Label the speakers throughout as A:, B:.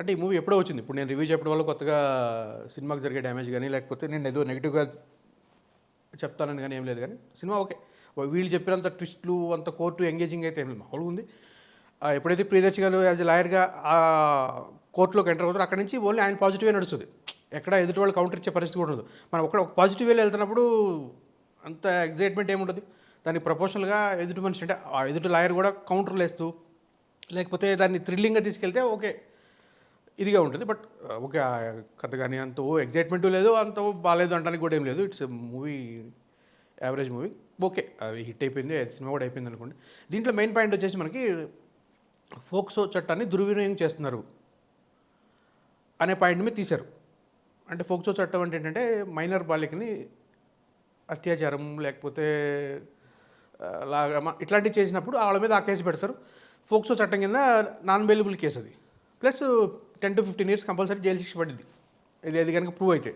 A: అంటే ఈ మూవీ ఎప్పుడో వచ్చింది. ఇప్పుడు నేను రివ్యూ చెప్పడం వల్ల కొత్తగా సినిమాకి జరిగే డ్యామేజ్ కానీ లేకపోతే నేను ఏదో నెగిటివ్గా చెప్తానని కానీ ఏం లేదు కానీ సినిమా ఓకే. వీళ్ళు చెప్పినంత ట్విస్ట్లు అంత కోర్టు ఎంగేజింగ్ అయితే ఏం లేదు. మామూలుగా ఉంది. ఆ, ఎప్పుడైతే ప్రియదర్శి గారు యాజ్ ఎ లాయర్గా కోర్టులోకి ఎంటర్ అవుతారు అక్కడ నుంచి ఓన్లీ ఆయన పాజిటివే నడుస్తుంది. ఎక్కడ ఎదుటి వాళ్ళు కౌంటర్ ఇచ్చే పరిస్థితి కూడా ఉండదు. మనం ఒక ఒక పాజిటివ్ వేలో వెళ్తున్నప్పుడు అంత ఎగ్జైట్మెంట్ ఏముండదు. దానికి ప్రపోషనల్గా ఎదుటి మనిషి అంటే ఆ ఎదుటి లాయర్ కూడా కౌంటర్లు వేస్తూ లేకపోతే దాన్ని థ్రిల్లింగ్గా తీసుకెళ్తే ఓకే. ఇదిగా ఉంటుంది. బట్ ఓకే కథ కానీ అంత ఓ ఎగ్జైట్మెంట్ లేదు అంత బాగాలేదు అంటానికి కూడా ఏం లేదు. It's movie average movie. Okay అది హిట్ అయిపోయింది సినిమా కూడా అయిపోయింది అనుకోండి. దీంట్లో మెయిన్ పాయింట్ వచ్చేసి మనకి ఫోక్సో చట్టాన్ని దుర్వినియోగం చేస్తున్నారు అనే పాయింట్ మీద తీశారు. అంటే ఫోక్సో చట్టం అంటే ఏంటంటే మైనర్ బాలికని అత్యాచారం లేకపోతే లాగా ఇట్లాంటివి చేసినప్పుడు వాళ్ళ మీద ఆ కేసు పెడతారు. ఫోక్సో చట్టం కింద నాన్ బెయిలబుల్ కేసు అది. Plus ten to fifteen years compulsory jail శిక్ష పడింది ఇది అది కనుక ప్రూవ్ అయితే.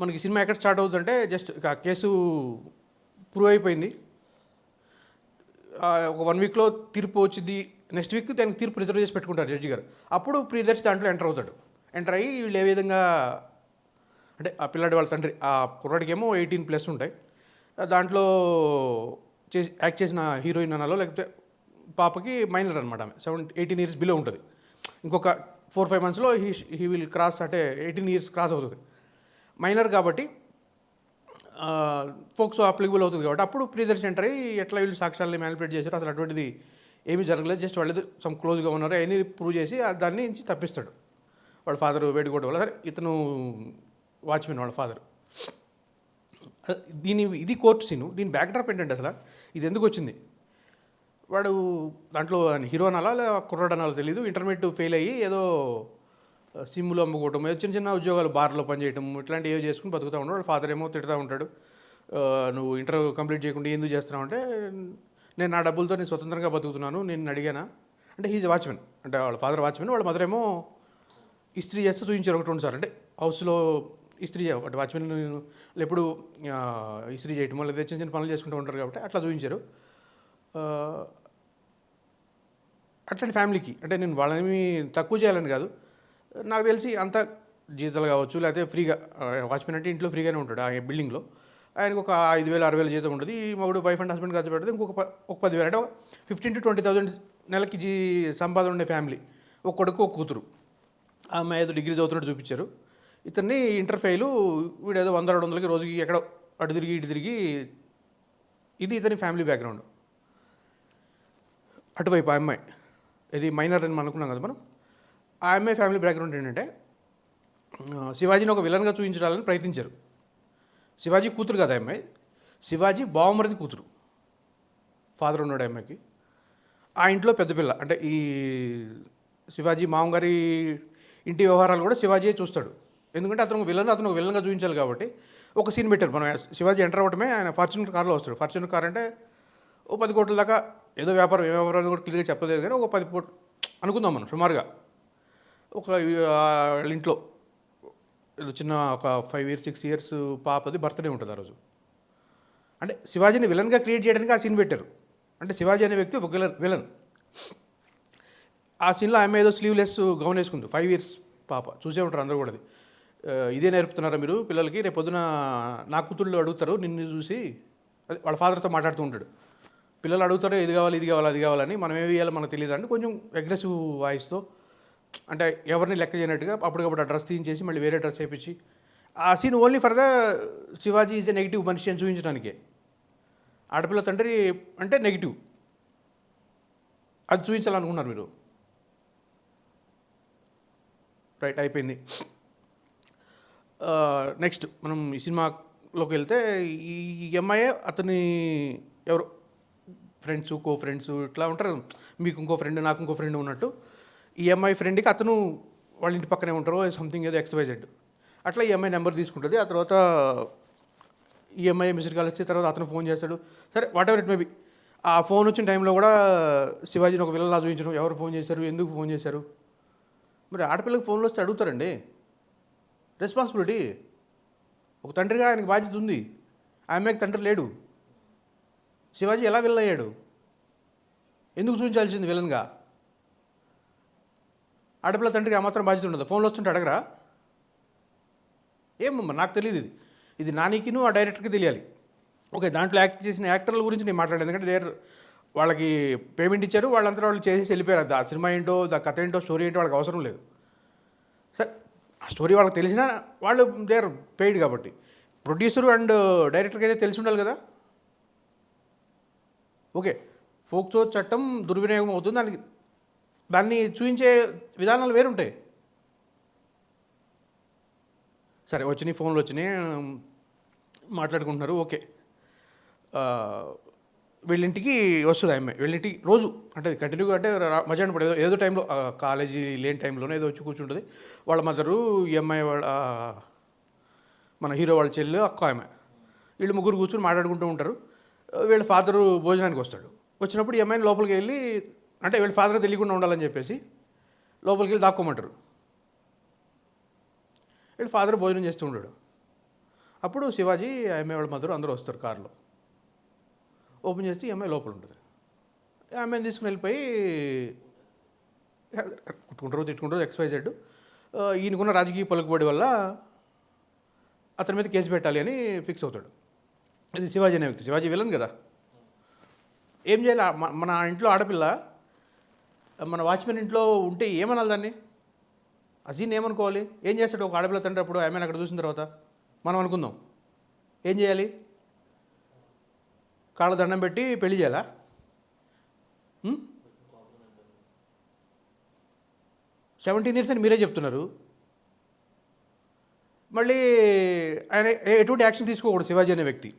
A: మనకి సినిమా ఎక్కడ స్టార్ట్ అవుతుందంటే జస్ట్ ఇక ఆ కేసు ప్రూవ్ అయిపోయింది. ఒక వన్ వీక్లో తీర్పు వచ్చింది. నెక్స్ట్ వీక్ దానికి తీర్పు రిజర్వ్ చేసి పెట్టుకుంటారు జడ్జి గారు. అప్పుడు ప్రియదర్శి దాంట్లో ఎంటర్ అవుతాడు. ఎంటర్ అయ్యి వీళ్ళు ఏ విధంగా అంటే ఆ పిల్లాడి వాళ్ళ తండ్రి ఆ కుర్రాడికేమో ఎయిటీన్ ప్లస్ ఉంటాయి. దాంట్లో చేసి యాక్ట్ చేసిన హీరోయిన్ అనాలో లేకపోతే పాపకి మైనర్ అనమాట ఆమె. సెవెన్ ఎయిటీన్ ఇయర్స్ బిలో ఉంటుంది. ఇంకొక ఫోర్ ఫైవ్ మంత్స్లో హీ హీ విల్ క్రాస్ అంటే ఎయిటీన్ ఇయర్స్ క్రాస్ అవుతుంది. మైనర్ కాబట్టి ఫోక్సో అప్లికబుల్ అవుతుంది కాబట్టి అప్పుడు ప్రీజర్ ఎంటర్ అయ్యి ఎట్లా వీళ్ళు సాక్ష్యాలని మ్యానిపులేట్ చేశారు అసలు అటువంటిది ఏమీ జరగలేదు. జస్ట్ వాళ్ళు సమ్ క్లోజ్గా ఉన్నారు. అవన్నీ ప్రూవ్ చేసి దాన్ని నుంచి తప్పిస్తాడు. వాళ్ళ ఫాదర్ వేడుకోవడం వల్ల. సరే ఇతను వాచ్మెన్ వాళ్ళ ఫాదర్ దీని ఇది కోర్టు సీను దీని బ్యాక్డ్రాప్ ఏంటంటే అసలు ఇది ఎందుకు వచ్చింది? వాడు దాంట్లో హీరో అనాలా లేదా కుర్రాడు అనాలో తెలియదు ఇంటర్మీడియట్ ఫెయిల్ అయ్యి ఏదో సిమ్లు అమ్ముకోవటం ఏదో చిన్న చిన్న ఉద్యోగాలు బార్లో పనిచేయటం ఇట్లాంటివి ఏవో చేసుకుని బతుకుతూ ఉంటాడు వాళ్ళ ఫాదర్ ఏమో తిడుతూ ఉంటాడు. నువ్వు ఇంటర్ కంప్లీట్ చేయకుండా ఎందుకు చేస్తున్నావు అంటే నేను నా డబ్బులతో నేను స్వతంత్రంగా బతుకుతున్నాను నేను అడిగానా? అంటే హీజ్ వాచ్మెన్ అంటే వాళ్ళ ఫాదర్ వాచ్మెన్ వాళ్ళ మదర్ ఏమో ఇస్త్రీ చేస్తే చూపించారు ఒకటి రెండు సార్ అంటే హౌస్లో ఇస్త్రీ అంటే వాచ్మెన్ ఎప్పుడు ఇస్త్రీ చేయటం లేదా చిన్న చిన్న పనులు చేసుకుంటూ ఉంటారు కాబట్టి అట్లా చూపించారు అట్లాంటి ఫ్యామిలీకి అంటే నేను వాళ్ళని తక్కువ చేయాలని కాదు. నాకు తెలిసి అంత జీతాలు కావచ్చు లేకపోతే ఫ్రీగా వాచ్మెన్ అంటే ఇంట్లో ఫ్రీగానే ఉంటాడు ఆ బిల్డింగ్లో. ఆయనకు ఒక ఐదు వేలు ఆరు వేలు జీతం ఉంటుంది. మగుడు వైఫ్ అండ్ హస్బెండ్ ఖర్చు పెడితే ఇంకొక ఒక పదివేలు అంటే ఫిఫ్టీన్ టు ట్వంటీ థౌసండ్ నెలకి జీ సంపాదన ఉండే ఫ్యామిలీ. ఒక కొడుకు ఒక కూతురు. ఆ అమ్మాయి ఏదో డిగ్రీ చదువుతున్నట్టు చూపించారు. ఇతన్ని ఇంటర్ ఫెయిల్ వీడు ఏదో వంద రెండు వందలకి రోజుకి ఎక్కడో అటు తిరిగి ఇటు తిరిగి ఇది ఇతని ఫ్యామిలీ బ్యాక్గ్రౌండ్. అటువైపు ఆ అమ్మాయి. ఇది మైనర్ అని అనుకున్నాం కదా మనం. ఆ అమ్మాయి ఫ్యామిలీ బ్యాక్గ్రౌండ్ ఏంటంటే శివాజీని ఒక విలన్గా చూపించడానికి ప్రయత్నించారు. శివాజీ కూతురు కదా అమ్మాయి శివాజీ బావమరిది కూతురు. ఫాదర్ ఉన్నాడు అమ్మాయికి ఆ ఇంట్లో పెద్ద పిల్ల అంటే ఈ శివాజీ మామగారి ఇంటి వ్యవహారాలు కూడా శివాజీ చూస్తాడు. ఎందుకంటే అతను విలన్ అతను ఒక విలన్గా చూపించాలి కాబట్టి ఒక సీన్ పెట్టారు. మనం శివాజీ ఎంటర్ అవ్వటమే ఆయన ఫార్చునర్ కార్లో వస్తాడు. ఫార్చునర్ కార్ అంటే ఓ పది కోట్ల దాకా ఏదో వ్యాపారం ఏ వ్యాపారం అని కూడా క్లియర్గా చెప్పలేదు కానీ ఒక పది కోట్లు అనుకుందాం మనం సుమారుగా. ఒక వాళ్ళ ఇంట్లో చిన్న ఒక ఫైవ్ ఇయర్స్ సిక్స్ ఇయర్స్ పాపది బర్త్డే ఉంటుంది ఆ రోజు. అంటే శివాజీని విలన్గా క్రియేట్ చేయడానికి ఆ సీన్ పెట్టారు. అంటే శివాజీ అనే వ్యక్తి ఒక విలన్ విలన్. ఆ సీన్లో ఆమె ఏదో స్లీవ్లెస్ గౌన్ వేసుకుంది ఫైవ్ ఇయర్స్ పాప. చూసే ఉంటారు అందరూ కూడా అది. ఇదే నేర్పుతున్నారా మీరు పిల్లలకి? రేపు పొద్దున నా కూతుళ్ళు అడుగుతారు నిన్ను చూసి అదే వాళ్ళ ఫాదర్తో మాట్లాడుతూ ఉంటాడు. పిల్లలు అడుగుతారు ఇది కావాలి ఇది కావాలి అది కావాలని మనం ఏమి ఇవ్వాలో మనకు తెలియదు అంటే కొంచెం అగ్రెసివ్ వాయిస్తో అంటే ఎవరిని లెక్క చేయనట్టుగా అప్పటికప్పుడు ఆ డ్రెస్ తీయించేసి మళ్ళీ వేరే డ్రెస్ వేయించి ఆ scene only for the Shivaji is a negative మనిషి అని చూపించడానికే. ఆడపిల్ల తండ్రి అంటే నెగిటివ్ అది చూపించాలనుకున్నారు మీరు. రైట్ అయిపోయింది. నెక్స్ట్ మనం ఈ సినిమాలోకి వెళ్తే ఈ ఎంఐఏ అతని ఎవరు? ఫ్రెండ్స్ కో ఫ్రెండ్స్ ఇట్లా ఉంటారు. మీకు ఇంకో ఫ్రెండ్ నాకు ఇంకో ఫ్రెండ్ ఉన్నట్టు ఈ అమ్మాయి ఫ్రెండ్కి అతను వాళ్ళ ఇంటి పక్కనే ఉంటారు. సంథింగ్ ఏదో ఎక్స్వైజెడ్ అట్లా ఈ అమ్మాయి నెంబర్ తీసుకుంటుంది. ఆ తర్వాత ఈఎంఐ మెసేజ్ కాల్ వచ్చి తర్వాత అతను ఫోన్ చేస్తాడు. సరే వాట్ ఎవర్ ఇట్ మేబీ ఆ ఫోన్ వచ్చిన టైంలో కూడా శివాజీని ఒక విలన్లా చూపించడం ఎవరు ఫోన్ చేశారు? ఎందుకు ఫోన్ చేశారు? మరి ఆడపిల్లకి ఫోన్లో వస్తే అడుగుతారండి. రెస్పాన్సిబిలిటీ ఒక తండ్రిగా ఆయనకి బాధ్యత ఉంది. ఆ అమ్మాయికి తండ్రి లేడు. శివాజీ ఎలా విలన్ అయ్యాడు ఎందుకు చూపించాల్సింది విలన్గా? ఆడపిల్ల తండ్రికి ఆ మాత్రం బాధ్యత ఉండదు. ఫోన్లో వస్తుంటే అడగరా? ఏమమ్మా నాకు తెలియదు ఇది. ఇది నానికిను ఆ డైరెక్టర్కి తెలియాలి. ఓకే దాంట్లో యాక్ట్ చేసిన యాక్టర్ల గురించి నేను మాట్లాడాను ఎందుకంటే దేర్ వాళ్ళకి పేమెంట్ ఇచ్చారు. వాళ్ళంతా వాళ్ళు చేసేసి వెళ్ళిపోయారు. ఆ సినిమా ఏంటో దా కథ ఏంటో స్టోరీ ఏంటో వాళ్ళకి అవసరం లేదు. సరే ఆ స్టోరీ వాళ్ళకి తెలిసినా వాళ్ళు దేర్ పెయిడ్ కాబట్టి. ప్రొడ్యూసర్ అండ్ డైరెక్టర్కి అయితే తెలిసి ఉండాలి కదా? ఓకే. ఫోక్సో చట్టం దుర్వినియోగం అవుతుంది. దానికి దాన్ని చూపించే విధానాలు వేరుంటాయి. సరే వచ్చినాయి ఫోన్లు వచ్చినాయి. మాట్లాడుకుంటున్నారు. ఓకే. వీళ్ళింటికి వస్తుంది ఆమె వీళ్ళింటికి రోజు అంటే కంటిన్యూగా అంటే మధ్యాహ్నం పడేదో ఏదో టైంలో కాలేజీ లేని టైంలోనే ఏదో వచ్చి కూర్చుంటుంది. వాళ్ళ మదరు ఈ అమ్మాయి వాళ్ళ మన హీరో వాళ్ళ చెల్లి అక్క ఆమె. వీళ్ళు ముగ్గురు కూర్చొని మాట్లాడుకుంటూ ఉంటారు. వీళ్ళ ఫాదరు భోజనానికి వస్తాడు. వచ్చినప్పుడు ఈ అమ్మాయిని లోపలికి వెళ్ళి అంటే వీళ్ళ ఫాదర్ తెలియకుండా ఉండాలని చెప్పేసి లోపలికి వెళ్ళి దాక్కోమంటారు. వీళ్ళ ఫాదర్ భోజనం చేస్తూ ఉంటాడు. అప్పుడు శివాజీ ఆ అమ్మాయి వాళ్ళ మధురు అందరూ వస్తారు కారులో. ఓపెన్ చేస్తే ఈ అమ్మాయి లోపల ఉంటుంది. ఆ అమ్మాయిని తీసుకుని వెళ్ళిపోయి కుట్టుకుంటారు తిట్టుకుంటారు ఎక్స్వైజెడ్ ఈయనకున్న రాజకీయ పలుకుబడి వల్ల అతని మీద కేసు పెట్టాలి అని ఫిక్స్ అవుతాడు. ఇది శివాజీ అనే వ్యక్తి శివాజీ విలన్ కదా? ఏం చేయాలి? మన ఇంట్లో ఆడపిల్ల మన వాచ్మెన్ ఇంట్లో ఉంటే ఏమనాలి దాన్ని? ఆ సీన్ ఏమనుకోవాలి? ఏం చేస్తాడు? ఒక ఆడపిల్ల తండ్రి అప్పుడు ఆమెను అక్కడ చూసిన తర్వాత మనం అనుకుందాం. ఏం చేయాలి? కాళ్ళ దండం పెట్టి పెళ్ళి చేయాలా? సెవెంటీన్ ఇయర్స్ అని మీరే చెప్తున్నారు. మళ్ళీ ఆయన ఎటువంటి యాక్షన్ తీసుకోకూడదు శివాజీ అనే వ్యక్తి.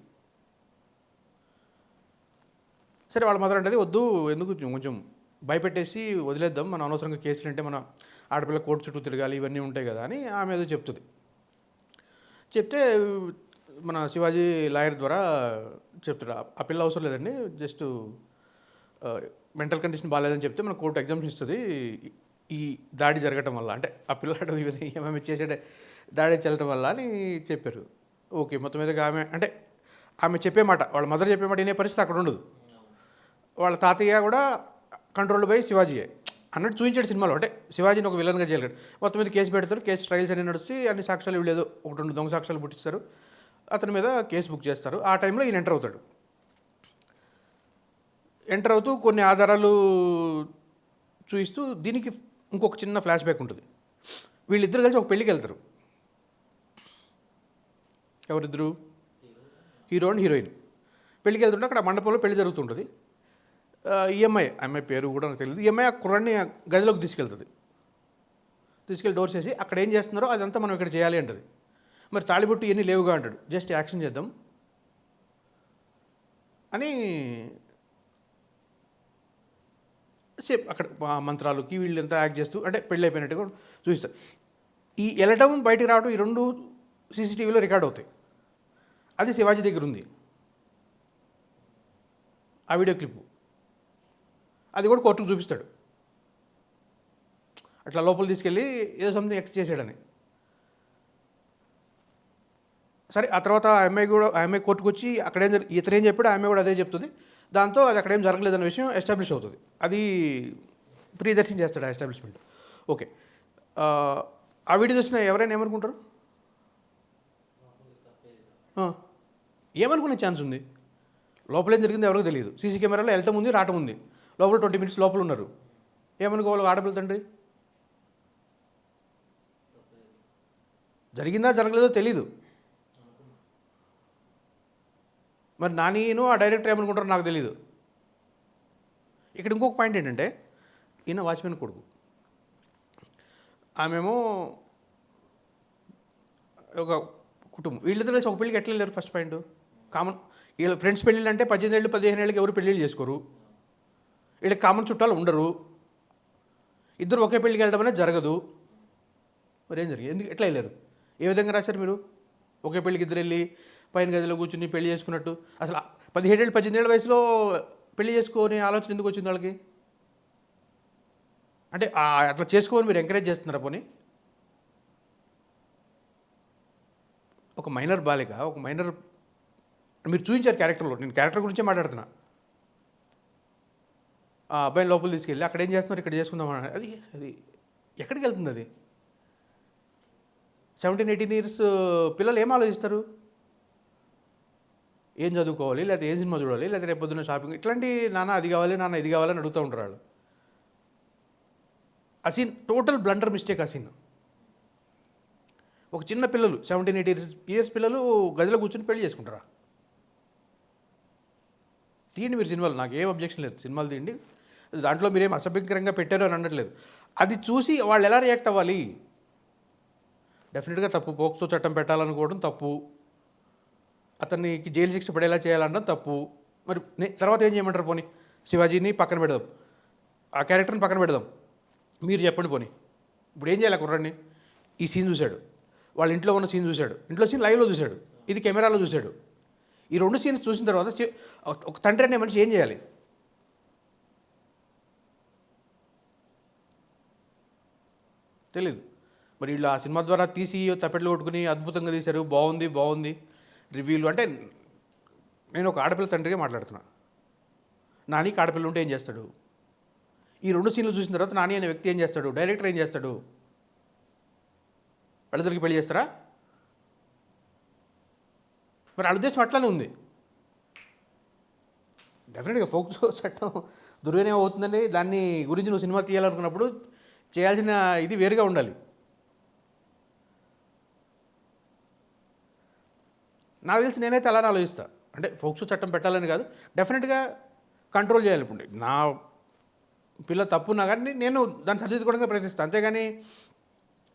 A: సరే వాళ్ళ మదర్ అంటే వద్దు ఎందుకు కొంచెం భయపెట్టేసి వదిలేద్దాం మన అనవసరంగా కేసులు అంటే మన ఆడపిల్ల కోర్టు చుట్టూ తిరగాలి ఇవన్నీ ఉంటాయి కదా అని ఆమె ఏదో చెప్తుంది. చెప్తే మన శివాజీ లాయర్ ద్వారా చెప్తాడు "ఆ- పిల్ల అవసరం లేదండి జస్ట్ మెంటల్ కండిషన్ బాగాలేదని చెప్తే మన కోర్టు ఎగ్జామ్స్ ఇస్తుంది. ఈ- దాడి జరగటం వల్ల అంటే ఆ పిల్లాడు ఇవన్నీ ఏమేమి చేసాడే దాడి చెల్లటం వల్ల అని చెప్పారు. ఓకే మొత్తం మీదగా ఆమె అంటే ఆమె చెప్పే మాట వాళ్ళ మదర్ చెప్పే మాట వినే పరిస్థితి అక్కడ ఉండదు. వాళ్ళ తాతయ్య కూడా కంట్రోల్ బై శివాజీయే అన్నట్టు చూపించాడు సినిమాలో. అంటే శివాజీని ఒక విలన్గా చేయలేడు. మొత్తం మీద కేసు పెడతారు కేసు ట్రయల్స్ అన్ని నడుస్తాయి అన్ని సాక్ష్యాలు ఇవ్వలేదు ఒకటి రెండు దొంగ సాక్ష్యాలు పుట్టిస్తారు. అతని మీద కేసు బుక్ చేస్తారు. ఆ టైంలో ఈయన ఎంటర్ అవుతాడు. ఎంటర్ అవుతూ కొన్ని ఆధారాలు చూపిస్తూ దీనికి ఇంకొక చిన్న ఫ్లాష్ బ్యాక్ ఉంటుంది. వీళ్ళిద్దరు కలిసి ఒక పెళ్ళికి వెళ్తారు. ఎవరిద్దరు? Hero and heroine. పెళ్ళికి వెళ్తుంటే అక్కడ మండపంలో పెళ్ళి జరుగుతుంటుంది. ఈఎంఐ అమ్మాయి పేరు కూడా నాకు తెలియదు. ఈఎంఐ ఆ కుర్రాన్ని గదిలోకి తీసుకెళ్తుంది. తీసుకెళ్ళి డోర్ చేసి అక్కడ ఏం చేస్తున్నారో అదంతా మనం ఇక్కడ చేయాలి అంటది. మరి తాళిబొట్టు ఇవన్నీ లేవుగా అంటాడు. జస్ట్ యాక్షన్ చేద్దాం. అని సేపు అక్కడ మంత్రాలు మంత్రాలకి వీళ్ళంతా యాక్ట్ చేస్తూ అంటే పెళ్ళి అయిపోయినట్టుగా చూపిస్తారు. ఈ వెళ్ళటం బయటికి రావడం ఈ రెండు సీసీటీవీలో రికార్డ్ అవుతాయి. అది శివాజీ దగ్గర ఉంది. ఆ వీడియో క్లిప్పు అది కూడా కోర్టుకు చూపిస్తాడు. అట్లా లోపల తీసుకెళ్ళి ఏదో సంథింగ్ ఎక్స్ చేసాడని సరే ఆ తర్వాత ఆ అమ్మాయి కూడా ఆ అమ్మాయి కోర్టుకు వచ్చి అక్కడేం జరి- చెప్పాడు ఆ అమ్మాయి కూడా అదే చెప్తుంది. దాంతో అది అక్కడేం జరగలేదన్న విషయం ఎస్టాబ్లిష్ అవుతుంది. అది ప్రియదర్శనం చేస్తాడు ఆ ఎస్టాబ్లిష్మెంట్ ఓకే ఆ, వీడియో చూసిన ఎవరైనా ఏమనుకుంటారు? ఏమనుకునే ఛాన్స్ ఉంది? లోపలేం జరిగింది ఎవరికి తెలియదు. సీసీ కెమెరాలో వెళ్ళటం ఉంది రావటం ఉంది లోపల ట్వంటీ మినిట్స్ లోపల ఉన్నారు. ఏమనుకోవాలి ఆడపిల్ల తండ్రి? జరిగిందా జరగలేదో తెలీదు. మరి నానీను ఆ డైరెక్టర్ ఏమనుకుంటారో నాకు తెలియదు ఇక్కడ ఇంకొక పాయింట్ ఏంటంటే ఈయన వాచ్మెన్ కొడుకు. ఆమెమో ఒక కుటుంబం. వీళ్ళిద్దరు కలిసి ఒక పెళ్ళికి ఎట్లా వెళ్ళారు ఫస్ట్ పాయింట్? కామన్ వీళ్ళ ఫ్రెండ్స్ పెళ్ళిళ్ళు అంటే పద్దెనిమిది ఏళ్ళు పదిహేను ఏళ్ళకి ఎవరు పెళ్ళిళ్ళు చేసుకోరు. వీళ్ళకి కామన్ చుట్టాలు ఉండరు. ఇద్దరు ఒకే పెళ్ళికి వెళ్ళడం అనేది జరగదు. మరి ఏం జరిగింది? ఎందుకు ఎట్లా వెళ్ళారు? ఏ విధంగా రాశారు మీరు? ఒకే పెళ్ళికి ఇద్దరు వెళ్ళి పైన గదిలో కూర్చుని పెళ్ళి చేసుకున్నట్టు. అసలు పదిహేడేళ్ళు పదిహేడు ఏళ్ళ వయసులో పెళ్ళి చేసుకొని ఆలోచన ఎందుకు వచ్చింది వాళ్ళకి? అంటే అట్లా చేసుకోమని మీరు ఎంకరేజ్ చేస్తున్నారా పోనీ? ఒక మైనర్ బాలిక ఒక మైనర్ మీరు చూపించారు క్యారెక్టర్లో నేను క్యారెక్టర్ గురించే మాట్లాడుతున్నా. ఆ అబ్బాయిని లోపల తీసుకెళ్ళి అక్కడ ఏం చేస్తున్నారు? ఇక్కడ చేసుకుందాం అని అది అది ఎక్కడికి వెళ్తుంది అది? సెవెంటీన్ ఎయిటీన్ ఇయర్స్ పిల్లలు ఏం ఆలోచిస్తారు? ఏం చదువుకోవాలి? లేకపోతే ఏం సినిమా చూడాలి? లేకపోతే రేపు పొద్దున్న షాపింగ్ ఇట్లాంటి నాన్న అది కావాలి నాన్న ఇది కావాలని అడుగుతూ ఉంటారు వాళ్ళు. ఆ సీన్ టోటల్ బ్లండర్ మిస్టేక్ ఆ సీన్ ఒక చిన్న పిల్లలు సెవెంటీన్ ఎయిటీ ఇయర్స్ ఇయర్స్ పిల్లలు గదిలో కూర్చొని పెళ్ళి చేసుకుంటారా? తీయండి మీరు సినిమాలు. నాకు ఏం అబ్జెక్షన్ లేదు. సినిమాలు తీయండి. దాంట్లో మీరేం అసభ్యకరంగా పెట్టారు అని అనట్లేదు. అది చూసి వాళ్ళు ఎలా రియాక్ట్ అవ్వాలి? డెఫినెట్గా తప్పు. పోక్సో చట్టం పెట్టాలనుకోవడం తప్పు. అతనికి జైలు శిక్ష పడేలా చేయాలనడం తప్పు. మరి తర్వాత ఏం చేయమంటారు పోనీ? శివాజీని పక్కన పెడదాం. ఆ క్యారెక్టర్ని పక్కన పెడదాం. మీరు చెప్పండి పోనీ. ఇప్పుడు ఏం చేయాలి ఆ కుర్రాడిని ఈ సీన్ చూశాడు. వాళ్ళ ఇంట్లో ఉన్న సీన్ చూశాడు. ఇంట్లో సీన్ లైవ్లో చూశాడు. ఇది కెమెరాలో చూశాడు. ఈ రెండు సీన్స్ చూసిన తర్వాత ఒక- ఒక తండ్రి అనే మనిషి ఏం చేయాలి? తెలీదు. మరి వీళ్ళు ఆ సినిమా ద్వారా తీసి తప్పెట్లు కొట్టుకుని అద్భుతంగా తీశారు. బాగుంది బాగుంది. రివ్యూలు అంటే నేను ఒక ఆడపిల్ల తండ్రిగా మాట్లాడుతున్నా. నానికి ఆడపిల్ల ఉంటే ఏం చేస్తాడు? ఈ రెండు సీన్లు చూసిన తర్వాత నాని అనే వ్యక్తి ఏం చేస్తాడు? డైరెక్టర్ ఏం చేస్తాడు? వాళ్ళిద్దరికి పెళ్ళి చేస్తారా? మరి వాళ్ళ ఉద్దేశం అట్లానే ఉంది. డెఫినెట్గా ఫోక్ చట్టం దుర్వినియోగం అవుతుందండి దాన్ని గురించి నువ్వు సినిమా తీయాలనుకున్నప్పుడు చేయాల్సిన ఇది వేరుగా ఉండాలి. నాకు తెలిసి నేనైతే అలానే ఆలోచిస్తా. అంటే ఫోక్సో చట్టం పెట్టాలని కాదు డెఫినెట్గా కంట్రోల్ చేయాలి ఇప్పుడు. నా పిల్ల తప్పున్నా కానీ నేను దాన్ని సరిదిద్దుకోవడానికి ప్రయత్నిస్తాను. అంతేగాని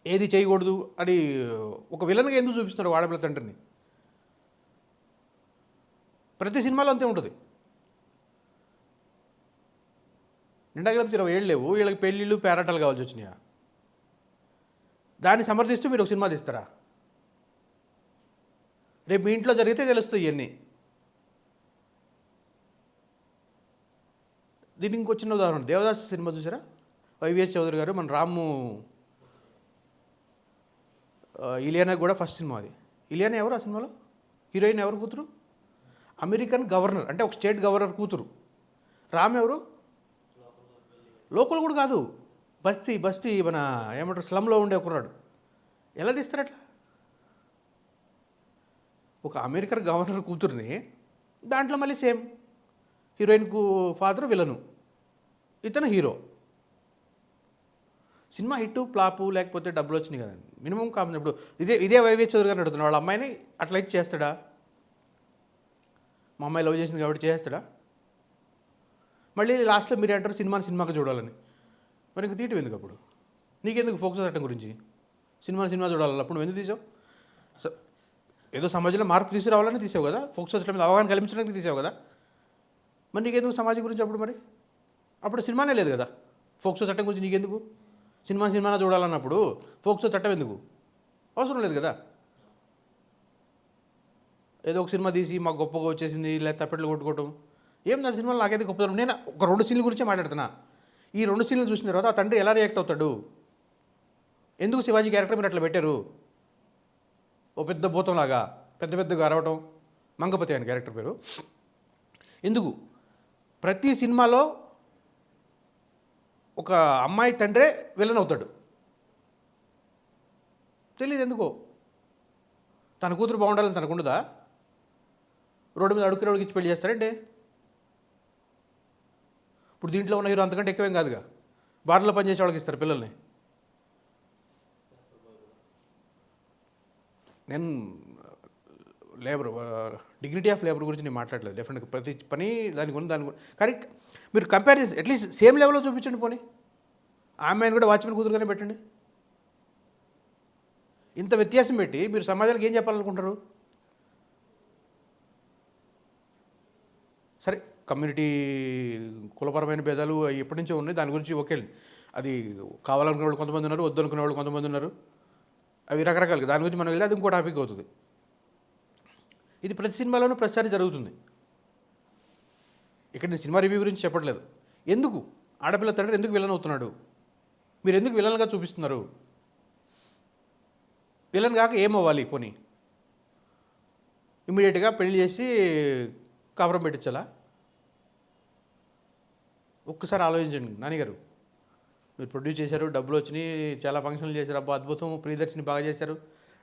A: ఏది చేయకూడదు అని ఒక విలన్గా ఎందుకు చూపిస్తున్నారు వాడపిల్ల తండ్రిని? ప్రతి సినిమాలో అంతే ఉంటుంది. నిండా కలిపి ఇరవై ఏళ్ళు లేవు. వీళ్ళకి పెళ్ళిళ్ళు పేరాటాలు కావాల్సి వచ్చినాయా? దాన్ని సమర్థిస్తూ మీరు ఒక సినిమా తీస్తారా? రేపు మీ ఇంట్లో జరిగితే తెలుస్తాయి ఇవన్నీ దీనికి ఇంకో చిన్న ఉదాహరణ దేవదాస్ సినిమా చూసారా? వైవిఎస్ చౌదరి గారు మన రాము ఇలియానా కూడా ఫస్ట్ సినిమా అది. ఇలియానా ఎవరు ఆ సినిమాలో? హీరోయిన్ ఎవరు కూతురు? అమెరికన్ గవర్నర్ అంటే ఒక స్టేట్ గవర్నర్ కూతురు. రామ్ ఎవరు? లోకల్ కూడా కాదు. బస్తీ బస్తీ మన ఏమంటారు స్లంలో ఉండే కుర్రాడు. ఎలా తీస్తారు అట్లా? ఒక అమెరికన్ గవర్నర్ కూతుర్ని దాంట్లో మళ్ళీ సేమ్. హీరోయిన్కు ఫాదర్ విలను. ఇతను హీరో. సినిమా హిట్ ప్లాపు లేకపోతే డబ్బులు వచ్చినాయి కదండి మినిమం కామన్ ఇప్పుడు ఇదే ఇదే వైవే చౌదరి గారు అడుగుతున్నాడు వాళ్ళ అమ్మాయిని అట్లా ఇచ్చి చేస్తాడా? మా అమ్మాయి లవ్ చేసింది కాబట్టి చేస్తాడా? మళ్ళీ లాస్ట్లో మీరు అంటారు సినిమాని సినిమాకి చూడాలని. మరి ఇంక తీయటం ఎందుకు అప్పుడు? నీకెందుకు ఫోకస్ చట్టం గురించి? సినిమాని సినిమా చూడాలి అప్పుడు ఎందుకు తీసావు? ఏదో సమాజంలో మార్పు తీసుకురావాలని తీసావు కదా? ఫోకస్ చట్టం మీద అవగాహన కల్పించడానికి తీసావు కదా? మరి నీకెందుకు సమాజం గురించి అప్పుడు మరి? అప్పుడు సినిమానే లేదు కదా? ఫోక్సో చట్టం గురించి నీకెందుకు? సినిమా సినిమానా చూడాలన్నప్పుడు ఫోక్సో చట్టం ఎందుకు? అవసరం లేదు కదా? ఏదో ఒక సినిమా తీసి మాకు గొప్పగా వచ్చేసింది లేదా తప్పెట్లు కొట్టుకోవటం. ఏం నా సినిమాలో నాకైతే గొప్పతనం నేను ఒక రెండు సీన్ల గురించే మాట్లాడుతున్నా. ఈ రెండు సీన్లు చూసిన తర్వాత ఆ తండ్రి ఎలా రియాక్ట్ అవుతాడు? ఎందుకు శివాజీ క్యారెక్టర్ మీరు అట్లా పెట్టారు? ఓ పెద్ద భూతంలాగా పెద్ద పెద్దగా అరవటం మంగపతి ఆయన క్యారెక్టర్ పేరు. ఎందుకు? ప్రతి సినిమాలో ఒక అమ్మాయి తండ్రే విలన్ అవుతాడు. తెలియదు ఎందుకో. తన కూతురు బాగుండాలని తనకుండదా రోడ్డు మీద అడుక్కునే వాడికి ఇచ్చి పెళ్ళి చేస్తారంటే? ఇప్పుడు దీంట్లో ఉన్న హీరో అంతకంటే ఎక్కువేం కాదుగా. బార్లో పనిచేసే వాళ్ళకి ఇస్తారు పిల్లల్ని. నేను లేబర్ డిగ్నిటీ ఆఫ్ లేబర్ గురించి నేను మాట్లాడలేదు. డెఫినెట్గా ప్రతి పని దానికి ఉంది దాని కానీ మీరు కంపేర్ చేసి అట్లీస్ట్ సేమ్ లెవెల్లో చూపించండి పోనీ. ఆమెను కూడా వాచ్మెన్ కూతురుగానే పెట్టండి. ఇంత వ్యత్యాసం పెట్టి మీరు సమాజానికి ఏం చెప్పాలనుకుంటారు సరే కమ్యూనిటీ కులపరమైన భేదాలు అవి ఎప్పటి నుంచో ఉన్నాయి. దాని గురించి ఓకే అది కావాలనుకునే వాళ్ళు కొంతమంది ఉన్నారు వద్దనుకునే వాళ్ళు కొంతమంది ఉన్నారు. అవి రకరకాలు దాని గురించి మనం వెళ్ళి అది ఇంకో టాపిక్ అవుతుంది. ఇది ప్రతి సినిమాలోనూ ప్రతిసారి జరుగుతుంది. ఇక్కడ నేను సినిమా రివ్యూ గురించి చెప్పట్లేదు. ఎందుకు? ఆడపిల్ల తండ్రి ఎందుకు విలన్ అవుతున్నాడు? మీరు ఎందుకు విలన్గా చూపిస్తున్నారు? విలన్ కాక ఏమవ్వాలి పోనీ? ఇమీడియట్గా పెళ్ళి చేసి కాపురం పెట్టించాలా? ఒక్కసారి ఆలోచించండి నాన్నగారు మీరు ప్రొడ్యూస్ చేశారు డబ్బులు వచ్చినాయి చాలా ఫంక్షన్లు చేశారు అబ్బా అద్భుతం ప్రియదర్శిని బాగా చేశారు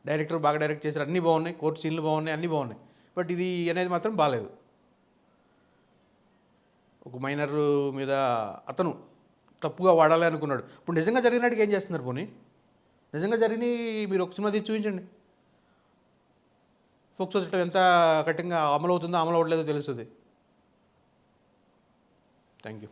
A: డైరెక్టర్ బాగా డైరెక్ట్ చేశారు అన్నీ బాగున్నాయి కోర్టు సీన్లు బాగున్నాయి అన్నీ బాగున్నాయి. బట్ ఇది అనేది మాత్రం బాగాలేదు ఒక మైనర్ మీద అతను తప్పుగా వాడాలి అనుకున్నాడు. ఇప్పుడు నిజంగా జరిగినట్టుగా ఏం చేస్తున్నారు పోనీ? నిజంగా జరిగిన మీరు ఒక సినిమా తీసి చూపించండి. ఫోక్సో చట్టం ఎంత కఠినంగా అమలు అవుతుందో అమలు అవ్వట్లేదో తెలుస్తుంది. Thank you